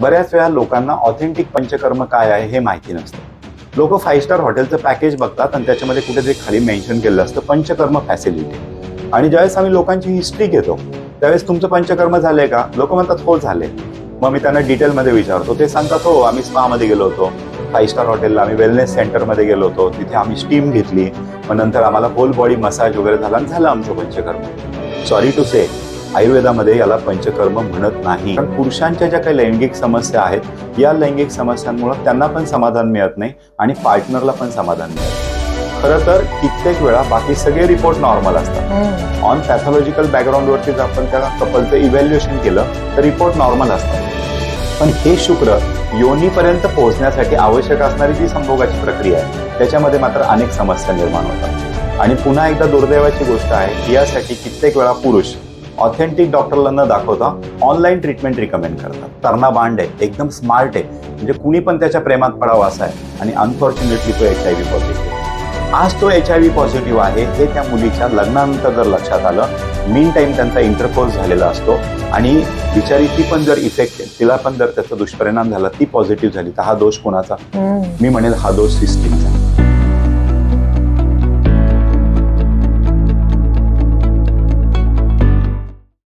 बऱ्याच वेळा लोकांना ऑथेंटिक पंचकर्म काय आहे हे माहिती नसतं. लोक फाईव्ह स्टार हॉटेलचं पॅकेज बघतात आणि त्याच्यामध्ये कुठेतरी खाली मेन्शन केलेलं असतं पंचकर्म फॅसिलिटी आणि ज्यावेळेस आम्ही लोकांची हिस्ट्री घेतो त्यावेळेस तुमचं पंचकर्म झालंय का? लोक म्हणतात हो झाले मग मी त्यांना डिटेलमध्ये विचारतो. ते सांगतात हो आम्ही स्पामध्ये गेलो होतो. फाईव्ह स्टार हॉटेलला आम्ही वेलनेस सेंटरमध्ये गेलो होतो. तिथे आम्ही स्टीम घेतली. मग नंतर आम्हाला होल बॉडी मसाज वगैरे झाला आणि झालं आमचं पंचकर्म. सॉरी टू से आयुर्वेदामध्ये याला पंचकर्म म्हणत नाही. कारण पुरुषांच्या ज्या काही लैंगिक समस्या आहेत या लैंगिक समस्यांमुळे त्यांना पण समाधान मिळत नाही आणि पार्टनरला पण समाधान मिळत नाही. खरं तर कित्येक वेळा बाकी सगळे रिपोर्ट नॉर्मल असतात. ऑन पॅथॉलॉजिकल बॅकग्राऊंडवरती जर आपण त्या कपलचं इव्हॅल्युएशन केलं तर रिपोर्ट नॉर्मल असतात. पण हे शुक्र योनीपर्यंत पोहोचण्यासाठी आवश्यक असणारी जी संभोगाची प्रक्रिया आहे त्याच्यामध्ये मात्र अनेक समस्या निर्माण होतात. आणि पुन्हा एकदा दुर्दैवाची गोष्ट आहे की यासाठी कित्येक वेळा पुरुष ऑथेंटिक डॉक्टरला न दाखवता ऑनलाईन ट्रीटमेंट रिकमेंड करतात. तरणा बांड आहे एकदम स्मार्ट आहे. म्हणजे कुणी पण त्याच्या प्रेमात पडावं असं आहे. आणि अनफॉर्च्युनेटली तो एच आय व्ही पॉझिटिव्ह आज तो एच आय व्ही पॉझिटिव्ह आहे हे त्या मुलीच्या लग्नानंतर जर लक्षात आलं मीन टाईम त्यांचा इंटरकोर्स झालेला असतो. आणि बिचारी ती पण जर इफेक्ट तिला पण जर त्याचा दुष्परिणाम झाला ती पॉझिटिव्ह झाली तर हा दोष कोणाचा? मी म्हणेल हा दोष सिस्टीमचा.